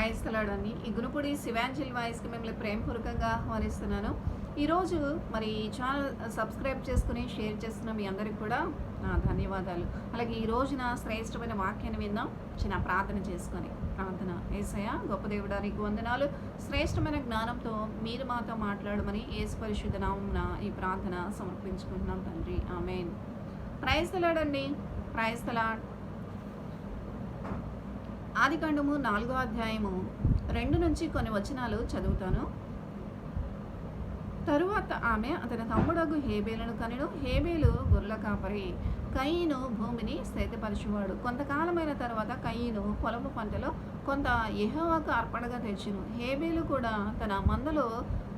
క్రైస్తలాడని ఈ గునుపుడి శివాంజలి వాయిస్కి మిమ్మల్ని ప్రేమపూర్వకంగా ఆహ్వానిస్తున్నాను. ఈరోజు మరి ఈ ఛానల్ సబ్స్క్రైబ్ చేసుకుని షేర్ చేస్తున్న మీ అందరికి కూడా నా ధన్యవాదాలు. అలాగే ఈ రోజున శ్రేష్టమైన వాక్యాన్ని విందాం. చిన్న ప్రార్థన చేసుకొని ప్రార్థన. ఏసయ గొప్ప దేవుడా నీకు వందనాలు. శ్రేష్టమైన జ్ఞానంతో మీరు మాతో మాట్లాడమని ఏసు పరిశుద్ధ నామున ఈ ప్రార్థన సమర్పించుకుంటున్నాం తండ్రి. ఆమెన్. ప్రైస్తలాడండి ప్రైస్తలాడ్ ఆదికాండము నాలుగో అధ్యాయము రెండు నుంచి కొన్ని వచనాలు చదువుతాను. తరువాత ఆమె అతని తమ్ముడగు హేబేలను కనెను. హేబేలు గొర్రెల కాపరి. కయ్యను భూమిని సేతపరచువాడు కొంతకాలమైన తర్వాత కయ్యను పొలము పంటలో కొంత యెహోవాకు అర్పణగా తెచ్చును. హేబేలు కూడా తన మందలో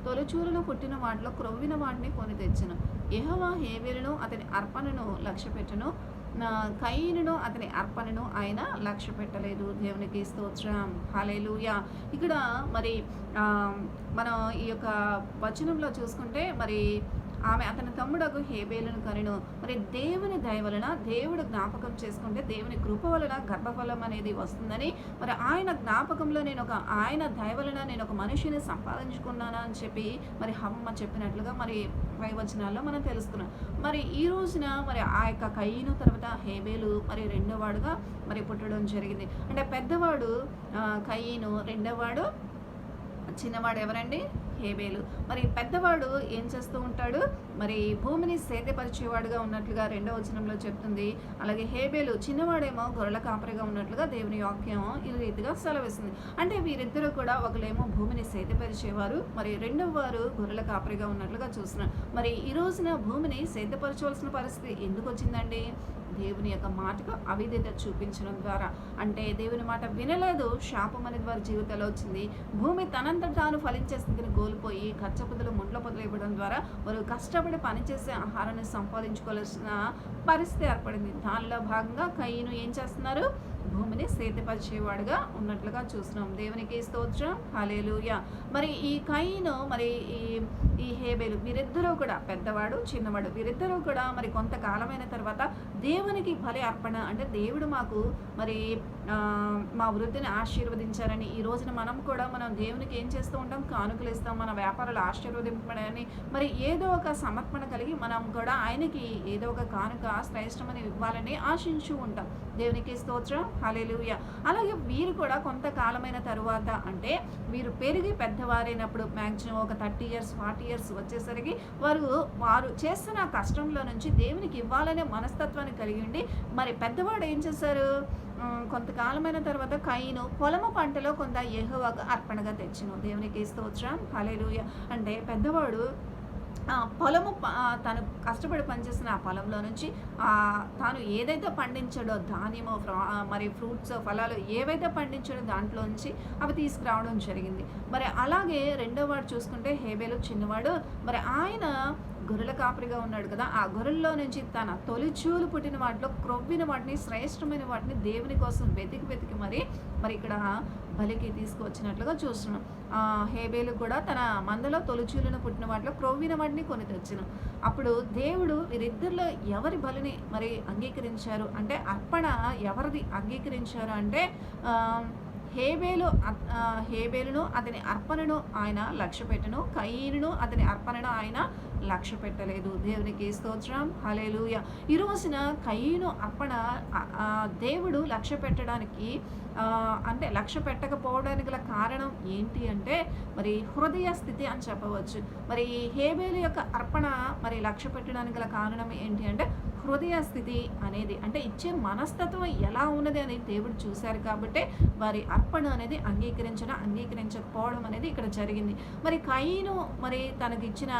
తొలిచూరును పుట్టిన వాటిలో క్రొవ్విన వాటిని కొని తెచ్చును. యెహోవా హేబేలను అతని అర్పణను లక్ష్యపెట్టును. కయ్యను అతని అర్పణను ఆయన లక్ష్య పెట్టలేదు దేవునికి స్తోత్రం. హాలేలుయా ఇక్కడ మరి మనం ఈ యొక్క వచనంలో చూసుకుంటే మరి ఆమె అతని తమ్ముడకు హేబేలును కనెను. మరి దేవుని దయ వలన దేవుడు జ్ఞాపకం చేసుకుంటే దేవుని కృప వలన గర్భఫలం అనేది వస్తుందని మరి ఆయన జ్ఞాపకంలో నేను ఒక ఆయన దయ వలన నేను ఒక మనిషిని సంపాదించుకున్నానా అని చెప్పి మరి హమ్మ చెప్పినట్లుగా మరి పైవచనాల్లో మనం తెలుసుకున్నాం మరి ఈ రోజున మరి ఆ యొక్క కయ్యను తర్వాత హేబేలు మరి రెండోవాడుగా మరి పుట్టడం జరిగింది. అంటే పెద్దవాడు కయ్యను రెండోవాడు చిన్నవాడు ఎవరండి హేబేలు. మరి పెద్దవాడు ఏం చేస్తూ ఉంటాడు? మరి భూమిని సేద్యపరిచేవాడుగా ఉన్నట్లుగా రెండో వచనంలో చెప్తుంది. అలాగే హేబేలు చిన్నవాడేమో గొర్రెల కాపరిగా ఉన్నట్లుగా దేవుని వాక్యం ఈ రీతిగా సెలవిస్తుంది. అంటే వీరిద్దరూ కూడా ఒకలేమో భూమిని సేద్యపరిచేవారు మరి రెండవ వారు గొర్రెల కాపరిగా ఉన్నట్లుగా చూస్తున్నారు. మరి ఈ రోజున భూమిని సేద్యపరచవలసిన పరిస్థితి ఎందుకు వచ్చిందండి? దేవుని యొక్క మాటకు అవిధేత చూపించడం ద్వారా. అంటే దేవుని మాట వినలేదు శాపం అనేది వారి జీవితంలో వచ్చింది. భూమి తనంత తాను ఫలించే స్థితిని కోల్పోయి కచ్చపుదలు ముండ్ల పొదలు ఇవ్వడం ద్వారా వారు కష్టపడి పనిచేసే ఆహారాన్ని సంపాదించుకోవాల్సిన పరిస్థితి ఏర్పడింది. దానిలో భాగంగా కయ్యను ఏం చేస్తున్నారు? భూమిని సేద్యపరిచేవాడుగా ఉన్నట్లుగా చూస్తున్నాం. దేవునికి స్తోత్రం. హాలేలుయ మరి ఈ కయ్యను మరి ఈ ఈ హేబేలు వీరిద్దరూ కూడా పెద్దవాడు చిన్నవాడు వీరిద్దరూ కూడా మరి కొంతకాలమైన తర్వాత దేవునికి బలి అర్పణ అంటే దేవుడు మాకు మరి మా వృద్ధిని ఆశీర్వదించారని. ఈ రోజున మనం కూడా మనం దేవునికి ఏం చేస్తూ ఉంటాం? కానుకలు ఇస్తాం మన వ్యాపారాలు ఆశీర్వదింపడని మరి ఏదో ఒక సమర్పణ కలిగి మనం కూడా ఆయనకి ఏదో ఒక కానుక శ్రేష్టమని ఇవ్వాలని ఆశించు ఉంటాం. దేవునికి స్తోత్రం. హలేలుయ అలాగే వీరు కూడా కొంతకాలమైన తరువాత అంటే వీరు పెరిగి పెద్దవారైనప్పుడు మ్యాక్సిమం ఒక థర్టీ ఇయర్స్ ఫార్టీ ఇయర్స్ వచ్చేసరికి వారు వారు చేస్తున్న కష్టంలో నుంచి దేవునికి ఇవ్వాలనే మనస్తత్వాన్ని కలిగి ఉండి మరి పెద్దవాడు ఏం చేశారు? కొంతకాలమైన తర్వాత కయ్యను పొలము పంటలో కొంత యెహోవాకు అర్పణగా తెచ్చును. దేవునికి స్తోత్రం. హలేలుయ అంటే పెద్దవాడు పొలము తను కష్టపడి పనిచేసిన ఆ పొలంలో నుంచి తాను ఏదైతే పండించాడో ధాన్యము మరి ఫ్రూట్స్ ఫలాలు ఏవైతే పండించాడో దాంట్లో నుంచి అవి తీసుకురావడం జరిగింది. మరి అలాగే రెండో వాడు చూసుకుంటే హేబేలు చిన్నవాడు. మరి ఆయన గొర్రెల కాపరిగా ఉన్నాడు కదా ఆ గొర్రెల్లో నుంచి తన తొలిచూలు పుట్టిన వాటిలో క్రొవ్విన వాటిని శ్రేష్టమైన వాటిని దేవుని కోసం వెతికి వెతికి మరి మరి ఇక్కడ బలికి తీసుకువచ్చినట్లుగా చూస్తున్నాం. హేబేలు కూడా తన మందలో తొలిచూలును పుట్టిన వాటిలో క్రొవ్విన వాటిని కొని తెచ్చును. అప్పుడు దేవుడు వీరిద్దరిలో ఎవరి బలిని మరి అంగీకరించారు? అంటే అర్పణ ఎవరిది అంగీకరించారు అంటే హేబేలు హేబేలును అతని అర్పణను ఆయన లక్ష్యపెట్టను కయీనును అతని అర్పణను ఆయన లక్ష్య పెట్టలేదు దేవునికి స్తోత్రం. హలేలుయ ఈ రోజున కయ్యను అర్పణ దేవుడు లక్ష్య పెట్టడానికి అంటే లక్ష్య పెట్టకపోవడానికి గల కారణం ఏంటి అంటే మరి హృదయ స్థితి అని చెప్పవచ్చు. మరి హేబేలు యొక్క అర్పణ మరి లక్ష్య పెట్టడానికి గల కారణం ఏంటి అంటే హృదయ స్థితి అనేది అంటే ఇచ్చే మనస్తత్వం ఎలా ఉన్నది అని దేవుడు చూశారు కాబట్టి వారి అర్పణ అనేది అంగీకరించడం అంగీకరించకపోవడం అనేది ఇక్కడ జరిగింది. మరి కయ్యను మరి తనకి ఇచ్చిన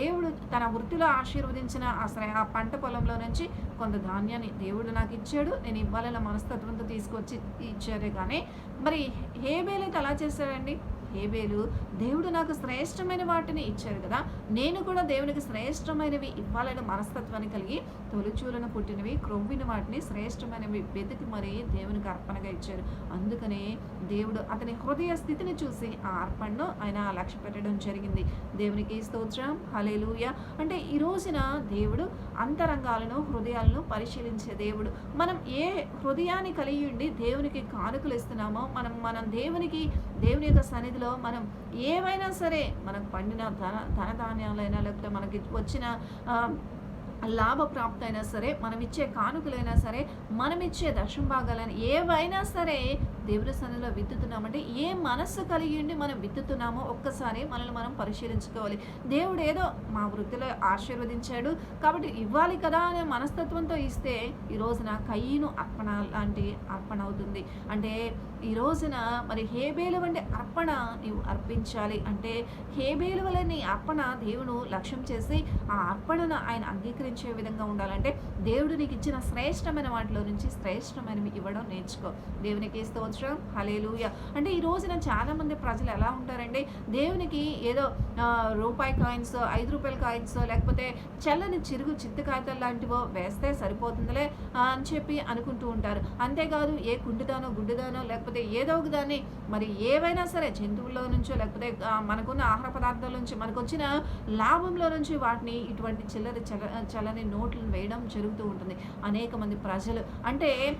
దేవుడు తన వృత్తిలో ఆశీర్వదించిన ఆ ఆ పంట పొలంలో నుంచి కొంత ధాన్యాన్ని దేవుడు నాకు ఇచ్చాడు. నేను ఇవ్వాలన్న మనస్తత్వంతో తీసుకొచ్చి ఇచ్చారే కానీ మరి హేబేలైతే అలా చేశాడండి? ఏబేలు దేవుడు నాకు శ్రేష్టమైన వాటిని ఇచ్చారు కదా నేను కూడా దేవునికి శ్రేష్టమైనవి ఇవ్వాలనే మనస్తత్వాన్ని కలిగి తొలిచూలను పుట్టినవి క్రొవ్విన వాటిని శ్రేష్టమైనవి వెతికి మరి దేవునికి అర్పణగా ఇచ్చారు అందుకనే దేవుడు అతని హృదయ స్థితిని చూసి ఆ అర్పణను ఆయన లక్ష్య పెట్టడం జరిగింది. దేవునికి స్తోత్రం హలేలుయ అంటే ఈ రోజున దేవుడు అంతరంగాలను హృదయాలను పరిశీలించే దేవుడు. మనం ఏ హృదయాన్ని కలిగి ఉండి దేవునికి కానుకలు ఇస్తున్నామో మనం మనం దేవునికి దేవుని యొక్క సన్నిధిలో మనం ఏవైనా సరే మనకు పండిన ధన ధనధాన్యాలైనా లేకపోతే మనకి వచ్చిన లాభప్రాప్తి అయినా సరే మనం ఇచ్చే కానుకలైనా సరే మనం ఇచ్చే దశం భాగాలైనా ఏవైనా సరే దేవుని సన్నిధిలో విత్తుతున్నామంటే ఏ మనస్సు కలిగి ఉండి మనం విత్తుతున్నామో ఒక్కసారి మనల్ని మనం పరిశీలించుకోవాలి. దేవుడు ఏదో మా వృత్తిలో ఆశీర్వదించాడు. కాబట్టి ఇవ్వాలి కదా అనే మనస్తత్వంతో ఇస్తే ఈ రోజున కయ్యను అర్పణ లాంటి అర్పణ అవుతుంది. అంటే ఈ రోజున మరి హేబేలు వంటి అర్పణ నీవు అర్పించాలి అంటే హేబేలు వల్ల నీ అర్పణ దేవుడు లక్ష్యం చేసి ఆ అర్పణను ఆయన అంగీకరించే విధంగా ఉండాలంటే దేవుడు నీకు ఇచ్చిన శ్రేష్టమైన వాటిలో నుంచి శ్రేష్టమైనవి ఇవ్వడం నేర్చుకో. దేవునికి స్తోత్రం. హలేలుయ అంటే ఈ రోజున చాలామంది ప్రజలు ఎలా ఉంటారండి దేవునికి ఏదో రూపాయి కాయిన్స్ ఐదు రూపాయల కాయిన్స్ లేకపోతే చల్లని చిరుగు చిత్త కాగితాలు లాంటివో వేస్తే సరిపోతుందిలే అని చెప్పి అనుకుంటూ ఉంటారు. అంతేకాదు ఏ కుండిదానో గుడ్డుదానో లేకపోతే ఏదో ఒక దాన్ని మరి ఏవైనా సరే జంతువుల్లో నుంచో లేకపోతే మనకున్న ఆహార పదార్థాల నుంచి మనకు వచ్చిన లాభంలో నుంచి వాటిని ఇటువంటి చిల్లర చల చల్లని నోట్లను వేయడం జరుగుతూ ఉంటుంది. అనేక మంది ప్రజలు. అంటే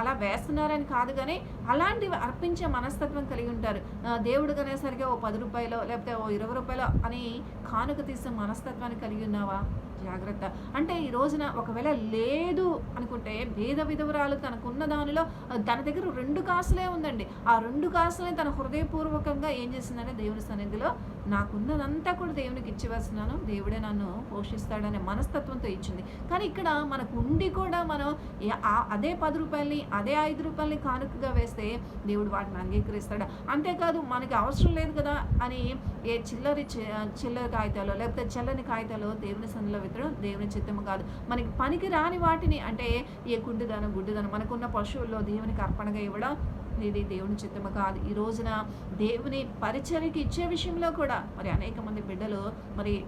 అలా వేస్తున్నారని కాదు కానీ అలాంటివి అర్పించే మనస్తత్వం కలిగి ఉంటారు. దేవుడు కనేసరికి ఓ పది రూపాయలు లేకపోతే ఓ ఇరవై రూపాయలు అని కానుక తీసే మనస్తత్వాన్ని కలిగి ఉన్నావా? జాగ్రత్త. అంటే ఈ రోజున ఒకవేళ లేదు అనుకుంటే భేద విధవరాలు తనకున్న దానిలో తన దగ్గర రెండు కాసులే ఉందండి. ఆ రెండు కాసులే తన హృదయపూర్వకంగా ఏం చేసిందంటే దేవుని సన్నిధిలో నాకున్నదంతా కూడా దేవునికి ఇచ్చివేస్తున్నాను. దేవుడే నన్ను పోషిస్తాడనే మనస్తత్వంతో ఇచ్చింది. కానీ ఇక్కడ మనకు ఉండి కూడా మనం అదే పది రూపాయలని అదే ఐదు రూపాయలని కానుకగా వేస్తే దేవుడు వాటిని అంగీకరిస్తాడు? అంతేకాదు మనకి అవసరం లేదు కదా అని ఏ చిల్లరి చి- చిల్లర కాగితాలు లేకపోతే చల్లని కాగితాలు దేవుని సన్నిలో విత్తడం దేవుని చిత్తము కాదు. మనకి పనికి రాని వాటిని అంటే ఏ కుండిదానం గుడ్డుదనం మనకున్న పశువుల్లో దేవునికి అర్పణగా ఇవ్వడం ఇది దేవుని చిత్తము కాదు. ఈ రోజున దేవుని పరిచయకి ఇచ్చే విషయంలో కూడా మరి అనేక మంది బిడ్డలు మరి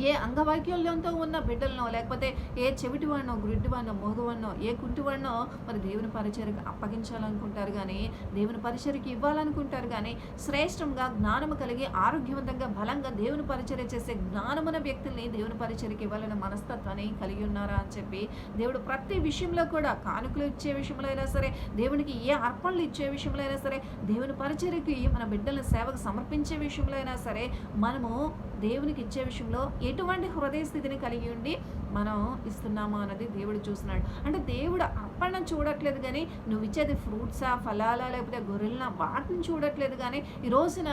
ఏ అంగవైకల్యంతో ఉన్న బిడ్డలనో లేకపోతే ఏ చెవిటివాడినో గుడ్డివాడినో మోగవాడినో ఏ కుంటివాడినో మరి దేవుని పరిచయకు అప్పగించాలనుకుంటారు కానీ దేవుని పరిచయకి ఇవ్వాలనుకుంటారు కానీ శ్రేష్టంగా జ్ఞానము కలిగి ఆరోగ్యవంతంగా బలంగా దేవుని పరిచర్య చేసే జ్ఞానమున వ్యక్తుల్ని దేవుని పరిచయకి ఇవ్వాలని మనస్తత్వాన్ని కలిగి ఉన్నారా అని చెప్పి దేవుడు ప్రతి విషయంలో కూడా కానుకలు ఇచ్చే విషయంలో అయినా సరే దేవునికి ఏ అర్పణలు ఇచ్చే విషయంలో అయినా సరే దేవుని పరిచర్యకి మన బిడ్డల సేవకు సమర్పించే విషయంలో అయినా సరే మనము దేవునికి ఇచ్చే విషయంలో ఎటువంటి హృదయ స్థితిని కలిగి ఉండి మనం ఇస్తున్నామా అన్నది దేవుడు చూస్తున్నాడు. అంటే దేవుడు అర్పణ చూడట్లేదు కానీ నువ్వు ఇచ్చేది ఫ్రూట్సా ఫలాలా లేకపోతే గొర్రెల వాటిని చూడట్లేదు కానీ ఈ రోజున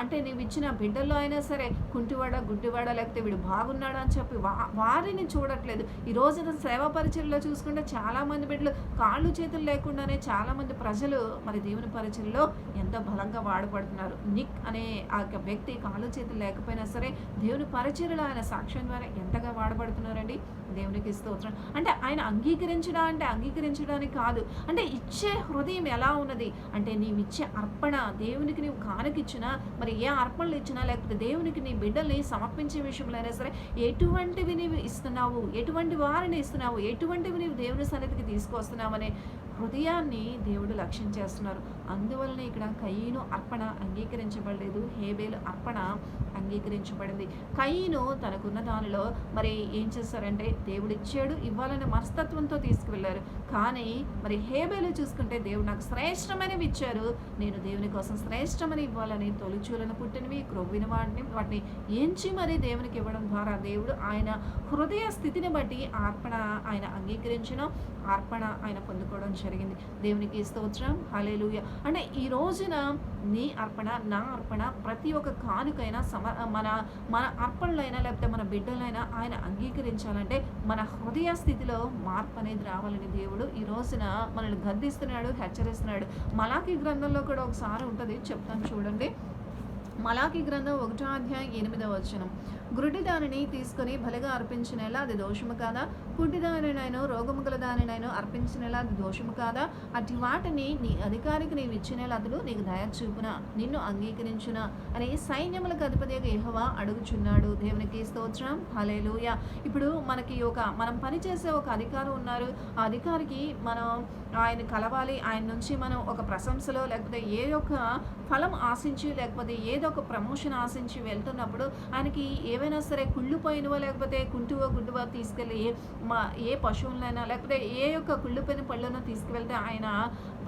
అంటే నువ్వు ఇచ్చిన బిడ్డల్లో అయినా సరే కుంటివాడ గుడ్డివాడ లేకపోతే వీడు బాగున్నాడా అని చెప్పి వా వారిని చూడట్లేదు. ఈ రోజున సేవా పరిచయలో చూసుకుంటే చాలా మంది బిడ్డలు కాళ్ళు చేతులు లేకుండానే చాలామంది ప్రజలు మరి దేవుని పరిచయలో ఎంతో బలంగా వాడబడుతున్నారు. నిక్ అనే ఆ యొక్క వ్యక్తి కాళ్ళు చేతులు లేకపోయినా సరే దేవుని పరిచయలో ఆయన సాక్ష్యం ద్వారా ఎంతగా వాడబడుతున్నారు వాడబడుతున్నారండి దేవునికి స్తోత్రం. అంటే ఆయన అంగీకరించడా అంటే అంగీకరించడానికి కాదు. అంటే ఇచ్చే హృదయం ఎలా ఉన్నది? అంటే నీవు ఇచ్చే అర్పణ దేవునికి నీవు కానకిచ్చినా మరి ఏ అర్పణలు ఇచ్చినా లేకపోతే దేవునికి నీ బిడ్డల్ని సమర్పించే విషయంలో అయినా సరే ఎటువంటివి నీవు ఇస్తున్నావు? ఎటువంటి వారిని ఇస్తున్నావు? ఎటువంటివి నీవు దేవుని సన్నిధికి తీసుకొస్తున్నావనే హృదయాన్ని దేవుడు లక్ష్యం చేస్తున్నారు. అందువలన ఇక్కడ కయ్యను అర్పణ అంగీకరించబడలేదు. హేబేలు అర్పణ అంగీకరించబడింది. కయ్యను తనకున్న దానిలో మరి ఏం చేశారంటే దేవుడిచ్చాడు ఇవ్వాలనే మనస్తత్వంతో తీసుకువెళ్ళారు. కానీ మరి హేబేలు చూసుకుంటే దేవుడు నాకు శ్రేష్టమైనవి ఇచ్చారు. నేను దేవుని కోసం శ్రేష్టమని ఇవ్వాలని తొలిచూలను పుట్టినవి క్రొవ్విన వాటిని వాటిని ఎంచి మరి దేవునికి ఇవ్వడం ద్వారా దేవుడు ఆయన హృదయ స్థితిని బట్టి ఆర్పణ అర్పణ ఆయన అంగీకరించిన అర్పణ ఆయన పొందుకోవడం జరిగింది. దేవునికి స్తోత్రం. హలేలుయ అంటే ఈ రోజున నీ అర్పణ నా అర్పణ ప్రతి ఒక్క కానుకైనా సమ మన మన అర్పణలైనా లేకపోతే మన బిడ్డలైనా ఆయన అంగీకరించాలంటే మన హృదయ స్థితిలో మార్పు అనేది రావాలని దేవుడు ఈ రోజున మనల్ని గద్దిస్తున్నాడు హెచ్చరిస్తున్నాడు. మలాకి గ్రంథంలో కూడా ఒకసారి ఉంటుంది చెప్తాను చూడండి. మలాకి గ్రంథం ఒకటో అధ్యాయం ఎనిమిదవ వచనం. గురుడి దానిని తీసుకొని బలిగా అర్పించినలా అది దోషము కాదా? కుంటిదానినైనా రోగము గల దానినైనా అర్పించినలా అది దోషము కాదా? అటు వాటిని నీ అధికారికి నీవు ఇచ్చినలా అతడు నీకు దయ చూపున నిన్ను అంగీకరించున అని సైన్యములకు అధిపతిగా యెహోవా అడుగుచున్నాడు. దేవునికి స్తోత్రం. హలేలుయ ఇప్పుడు మనకి ఒక మనం పనిచేసే ఒక అధికారం ఉన్నారు. ఆ అధికారికి మనం ఆయన కలవాలి. ఆయన నుంచి మనం ఒక ప్రశంసలో లేకపోతే ఏ ఒక ఫలం ఆశించి లేకపోతే ఏదో ఒక ప్రమోషన్ ఆశించి వెళ్తున్నప్పుడు ఆయనకి ఏవైనా సరే కుళ్ళిపోయినవో లేకపోతే కుంటువో గుడ్డువో తీసుకెళ్ళి మా ఏ పశువులైనా లేకపోతే ఏ యొక్క కుళ్ళిపోయిన పళ్ళనో తీసుకువెళ్తే ఆయన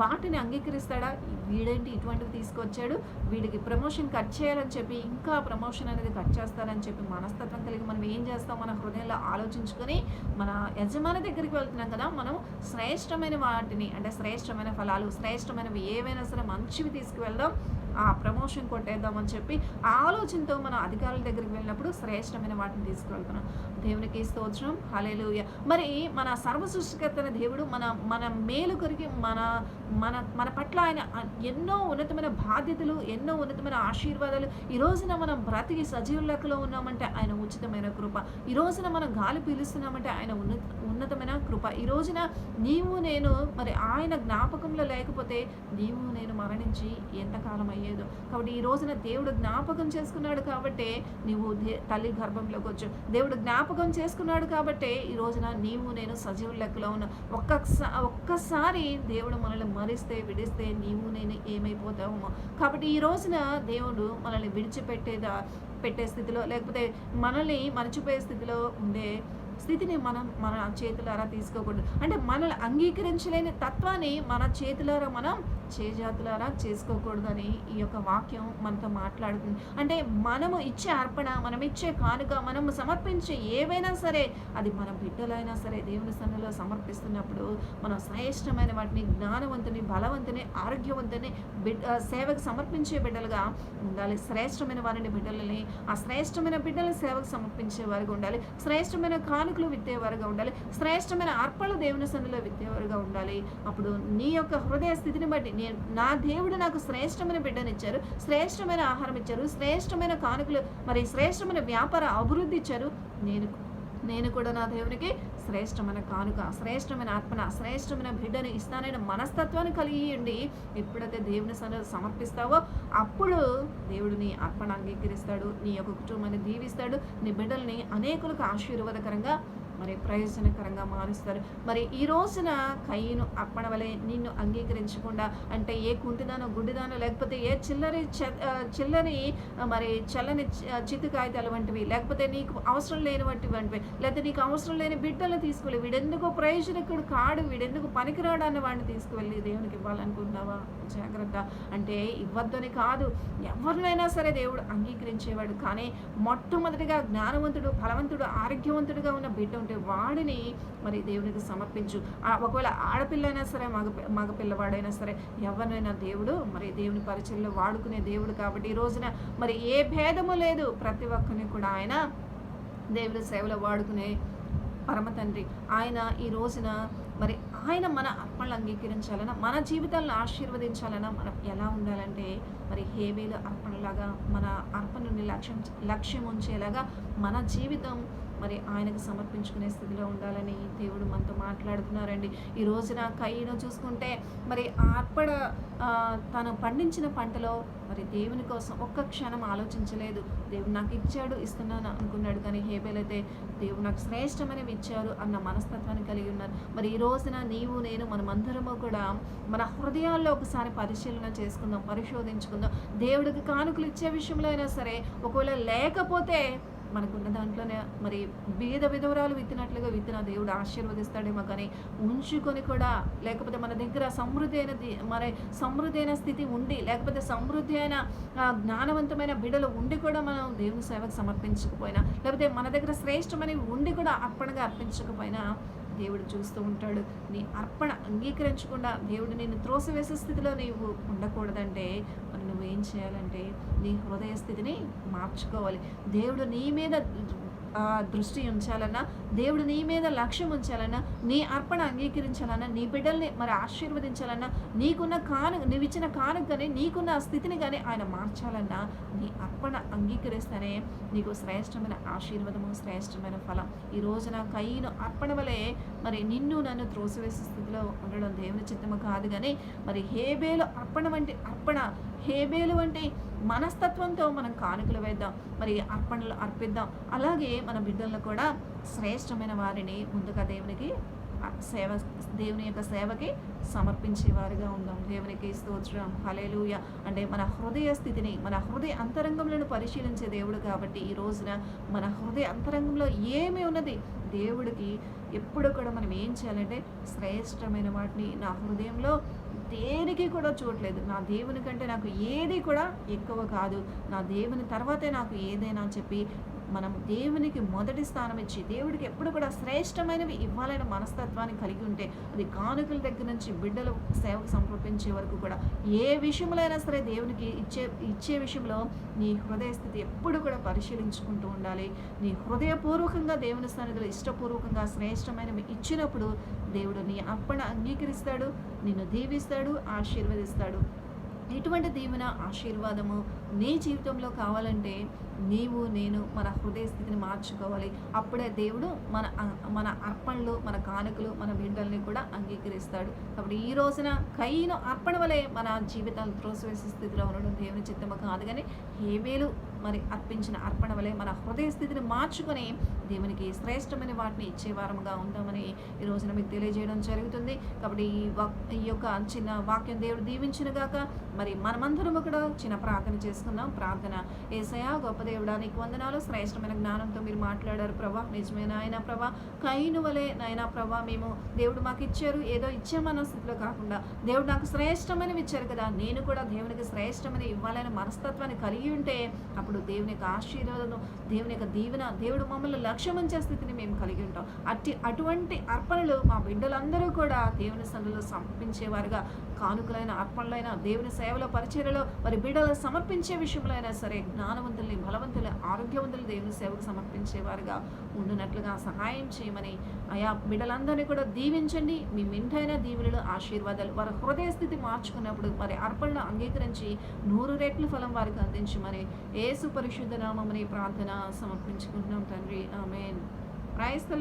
వాటిని అంగీకరిస్తాడా? వీడేంటి ఇటువంటివి తీసుకొచ్చాడు? వీడికి ప్రమోషన్ కట్ చేయాలని చెప్పి ఇంకా ప్రమోషన్ అనేది కట్ చేస్తారని చెప్పి మనస్తత్వం కలిగి మనం ఏం చేస్తాం? మన హృదయంలో ఆలోచించుకొని మన యజమాని దగ్గరికి వెళ్తున్నాం కదా మనం శ్రేష్టమైన వాటిని అంటే శ్రేష్టమైన ఫలాలు శ్రేష్టమైనవి ఏవైనా సరే మంచివి తీసుకువెళ్దాం. ఆ ప్రమోషన్ కొట్టేద్దామని చెప్పి ఆ ఆలోచనతో మన అధికారుల దగ్గరికి వెళ్ళినప్పుడు శ్రేష్టమైన వాటిని తీసుకువెళ్తున్నాం. దేవునికి స్తోత్రం. హలేలుయ మరి మన సర్వ సృష్టికర్తన దేవుడు మన మన మేలు కొరికి మన మన మన పట్ల ఆయన ఎన్నో ఉన్నతమైన బాధ్యతలు ఎన్నో ఉన్నతమైన ఆశీర్వాదాలు ఈ రోజున మనం బ్రతికి సజీవ లెక్కలో ఉన్నామంటే ఆయన ఉచితమైన కృప. ఈ రోజున మనం గాలి పీలుస్తున్నామంటే ఆయన ఉన్నత ఉన్నతమైన కృప. ఈ రోజున నీవు నేను మరి ఆయన జ్ఞాపకంలో లేకపోతే నీవు నేను మరణించి ఎంతకాలం లేదు. కాబట్టి ఈ రోజున దేవుడు జ్ఞాపకం చేసుకున్నాడు కాబట్టి నీవు తల్లి గర్భంలోకి వచ్చు దేవుడు జ్ఞాపకం చేసుకున్నాడు కాబట్టి ఈ రోజున నీవు నేను సజీవ లెక్కలో ఉన్న. ఒక్కసా ఒక్కసారి దేవుడు మనల్ని మరిస్తే విడిస్తే నీవు నేను ఏమైపోతామో కాబట్టి ఈ రోజున దేవుడు మనల్ని విడిచిపెట్టేదా పెట్టే స్థితిలో లేకపోతే మనల్ని మరచిపోయే స్థితిలో ఉండే స్థితిని మనం మన చేతులారా తీసుకోకూడదు. అంటే మనల్ని అంగీకరించలేని తత్వాన్ని మన చేతులారా మనం చేజాతులారా చేసుకోకూడదని ఈ యొక్క వాక్యం మనతో మాట్లాడుతుంది. అంటే మనము ఇచ్చే అర్పణ మనం ఇచ్చే కానుక మనము సమర్పించే ఏవైనా సరే అది మన బిడ్డలైనా సరే దేవుని సన్నిలో సమర్పిస్తున్నప్పుడు మనం శ్రేష్టమైన వాటిని జ్ఞానవంతుని బలవంతుని ఆరోగ్యవంతుని బిడ్డ సేవకు సమర్పించే బిడ్డలుగా ఉండాలి. శ్రేష్టమైన వారిని బిడ్డలని ఆ శ్రేష్టమైన బిడ్డలను సేవకు సమర్పించే వారుగా ఉండాలి. శ్రేష్టమైన కానుకలు విత్తేవారుగా ఉండాలి. శ్రేష్టమైన అర్పణలు దేవుని సన్నిలో విత్తేవారుగా ఉండాలి. అప్పుడు నీ యొక్క హృదయ స్థితిని బట్టి నేను నా దేవుడు నాకు శ్రేష్టమైన బిడ్డనిచ్చారు శ్రేష్టమైన ఆహారం ఇచ్చారు. శ్రేష్టమైన కానుకలు మరి శ్రేష్టమైన వ్యాపార అభివృద్ధి ఇచ్చారు. నేను నేను కూడా నా దేవునికి శ్రేష్టమైన కానుక శ్రేష్టమైన ఆత్మన శ్రేష్టమైన బిడ్డని ఇస్తానైన మనస్తత్వాన్ని కలిగి ఉండి ఎప్పుడైతే దేవుని సన్నిధిలో సమర్పిస్తావో అప్పుడు దేవుడు నీ అర్పణ అంగీకరిస్తాడు నీ యొక్క కుటుంబాన్ని దీవిస్తాడు నీ బిడ్డల్ని అనేకులకు ఆశీర్వాదకరంగా మరి ప్రయోజనకరంగా మారుస్తారు. మరి ఈ రోజున కయ్యను అప్పణ వలె నిన్ను అంగీకరించకుండా అంటే ఏ కుంటిదానో గుడ్డిదానో లేకపోతే ఏ చిల్లరి చె- చిల్లరి మరి చల్లని చిత్తు కాగితాలు వంటివి లేకపోతే నీకు అవసరం లేని వంటివి లేకపోతే నీకు అవసరం లేని బిడ్డలు తీసుకువెళ్ళి వీడెందుకు ప్రయోజనకుడు కాడు వీడెందుకు పనికిరాడు అన్న వాడిని తీసుకువెళ్ళి దేవునికి ఇవ్వాలనుకుంటున్నావా? జాగ్రత్త. అంటే ఇవ్వద్దని కాదు ఎవరినైనా సరే దేవుడు అంగీకరించేవాడు. కానీ మొట్టమొదటిగా జ్ఞానవంతుడు ఫలవంతుడు ఆరోగ్యవంతుడుగా ఉన్న బిడ్డ ఉంటే వాడిని మరి దేవునికి సమర్పించు. ఆ ఒకవేళ ఆడపిల్ల అయినా సరే మగ మగ పిల్లవాడైనా సరే ఎవరినైనా దేవుడు మరి దేవుని పరిచయంలో వాడుకునే దేవుడు కాబట్టి ఈ రోజున మరి ఏ భేదము లేదు. ప్రతి ఒక్కరిని కూడా ఆయన దేవుడి సేవలో వాడుకునే పరమ తండ్రి. ఆయన ఈ రోజున మరి ఆయన మన అర్పణలు అంగీకరించాలన్నా మన జీవితాలను ఆశీర్వదించాలన్నా మనం ఎలా ఉండాలంటే మరి హేబేలు అర్పణలాగా మన అర్పణని లక్ష్యం లక్ష్యం ఉంచేలాగా మన జీవితం మరి ఆయనకు సమర్పించుకునే స్థితిలో ఉండాలని దేవుడు మనతో మాట్లాడుతున్నారండి. ఈ రోజున కయ్యను చూసుకుంటే మరి ఆర్పడ తను పండించిన పంటలో మరి దేవుని కోసం ఒక్క క్షణం ఆలోచించలేదు. దేవుడు నాకు ఇచ్చాడు ఇస్తున్నాను అనుకున్నాడు. కానీ హేబేల్ దేవుడు నాకు శ్రేష్టమైనవి ఇచ్చారు అన్న మనస్తత్వాన్ని కలిగి ఉన్నారు. మరి ఈ రోజున నీవు నేను మనమందరము కూడా మన హృదయాల్లో ఒకసారి పరిశీలన చేసుకుందాం పరిశోధించుకుందాం. దేవుడికి కానుకలు ఇచ్చే విషయంలో అయినా సరే ఒకవేళ లేకపోతే మనకున్న దాంట్లోనే మరి వేద విధవరాలు విత్తినట్లుగా విత్తిన దేవుడు ఆశీర్వదిస్తాడేమో కానీ ఉంచుకొని కూడా లేకపోతే మన దగ్గర సమృద్ధి అయిన మరి సమృద్ధి అయిన స్థితి ఉండి లేకపోతే సమృద్ధి అయిన జ్ఞానవంతమైన బిడలు ఉండి కూడా మనం దేవుని సేవకు సమర్పించకపోయినా లేకపోతే మన దగ్గర శ్రేష్టమైనవి ఉండి కూడా అర్పణగా అర్పించకపోయినా దేవుడు చూస్తూ ఉంటాడు. నీ అర్పణ అంగీకరించకుండా దేవుడు నిన్ను త్రోసివేసే స్థితిలో నీవు ఉండకూడదంటే నువ్వేం చేయాలంటే నీ హృదయ స్థితిని మార్చుకోవాలి. దేవుడు నీ మీద దృష్టి ఉంచాలన్నా దేవుడు నీ మీద లక్ష్యం ఉంచాలన్నా నీ అర్పణ అంగీకరించాలన్నా నీ బిడ్డల్ని మరి ఆశీర్వదించాలన్నా నీకున్న కాను నువ్విచ్చిన కానుక కానీ నీకున్న స్థితిని కానీ ఆయన మార్చాలన్నా నీ అర్పణ అంగీకరిస్తేనే నీకు శ్రేష్టమైన ఆశీర్వాదము శ్రేష్టమైన ఫలం. ఈ రోజున కయ్యను అర్పణ వలె మరి నిన్ను నన్ను త్రోసివేసే స్థితిలో ఉండడం దేవుని చిత్తము కాదు కానీ మరి హేబేలు అర్పణ వంటి అర్పణ హేబేలు వంటి మనస్తత్వంతో మనం కానుకలు వేద్దాం మరి అర్పణలు అర్పిద్దాం. అలాగే మన బిడ్డలను కూడా శ్రేష్టమైన వారిని ముందుగా దేవునికి సేవ దేవుని యొక్క సేవకి సమర్పించేవారుగా ఉందాం. దేవునికి స్తోత్రం. హలేలుయ అంటే మన హృదయ స్థితిని మన హృదయ అంతరంగంలో పరిశీలించే దేవుడు కాబట్టి ఈ రోజున మన హృదయ అంతరంగంలో ఏమి ఉన్నది? దేవుడికి ఎప్పుడు కూడా మనం ఏం చేయాలంటే శ్రేష్టమైన వాటిని నా హృదయంలో దేనికి కూడా చూడలేదు. నా దేవుని కంటే నాకు ఏది కూడా ఎక్కువ కాదు. నా దేవుని తర్వాతే నాకు ఏదైనా అని చెప్పి మనం దేవునికి మొదటి స్థానం ఇచ్చి దేవుడికి ఎప్పుడు కూడా శ్రేష్టమైనవి ఇవ్వాలనే మనస్తత్వాన్ని కలిగి ఉంటే అది కానుకల దగ్గర నుంచి బిడ్డలు సేవకు సమర్పించే వరకు కూడా ఏ విషయంలో అయినా సరే దేవునికి ఇచ్చే ఇచ్చే విషయంలో నీ హృదయ స్థితి ఎప్పుడు కూడా పరిశీలించుకుంటూ ఉండాలి. నీ హృదయపూర్వకంగా దేవుని సన్నిధిలో ఇష్టపూర్వకంగా శ్రేష్టమైనవి ఇచ్చినప్పుడు దేవుడు నీ అర్పణ అంగీకరిస్తాడు నిన్ను దీవిస్తాడు ఆశీర్వదిస్తాడు. ఇటువంటి దీవెన ఆశీర్వాదము నీ జీవితంలో కావాలంటే నీవు నేను మన హృదయ స్థితిని మార్చుకోవాలి. అప్పుడే దేవుడు మన మన అర్పణలు మన కానుకలు మన బిడ్డల్ని కూడా అంగీకరిస్తాడు. కాబట్టి ఈ రోజున కయ్యను అర్పణ వలె మన జీవితాలు త్రోసివేసే స్థితిలో ఉండడం దేవుని చిత్తము కాదు కానీ హేవేలు మరి అర్పించిన అర్పణ వలె మన హృదయ స్థితిని మార్చుకొని దేవునికి శ్రేష్టమైన వాటిని ఇచ్చే వారముగా ఉందామని ఈ రోజున మీకు తెలియజేయడం జరుగుతుంది. కాబట్టి ఈ వాక్ ఈ యొక్క చిన్న వాక్యం దేవుడు దీవించిన గాక మరి మనమందరం కూడా చిన్న ప్రార్థన చేసుకుందాం. ప్రార్థన ఏసయా గొప్ప దేవుడా నీకు వందనాలు. శ్రేష్టమైన జ్ఞానంతో మీరు మాట్లాడారు ప్రభా. నిజమైన ఆయన ప్రభా. కైను వలె నాయనా ప్రభా మేము దేవుడు మాకు ఇచ్చారు. ఏదో ఇచ్చామన్న స్థితిలో కాకుండా దేవుడు నాకు శ్రేష్టమైనవి ఇచ్చారు కదా. నేను కూడా దేవునికి శ్రేష్టమైన ఇవ్వాలనే మనస్తత్వాన్ని కలిగి ఉంటే అప్పుడు దేవుని యొక్క ఆశీర్వాదం దేవుని యొక్క దీవెన దేవుడు మమ్మల్ని లక్ష్యం ఉంచే స్థితిని మేము కలిగి ఉంటాం. అట్టి అటువంటి అర్పణలు మా బిడ్డలందరూ కూడా దేవుని సన్నిధిలో సమర్పించేవారుగా. కానుకలైన అర్పణలైన దేవుని సేవలో పరిచయలో వారి బిడ్డలు సమర్పించే విషయంలో అయినా సరే జ్ఞానవంతుల్ని బలవంతులు ఆరోగ్యవంతులు దేవుని సేవకు సమర్పించేవారుగా. ఉండునట్లుగా సహాయం చేయమని ఆయా బిడ్డలందరినీ కూడా దీవించండి. మీ మింటైన దీవులలో ఆశీర్వాదాలు వారి హృదయ స్థితి మార్చుకున్నప్పుడు మరి అర్పణను అంగీకరించి నూరు రెట్లు ఫలం వారికి అందించమని ఏసు పరిశుద్ధ నామమని ప్రార్థన సమర్పించుకుంటున్నాం తండ్రి. ఆమెన్. Price the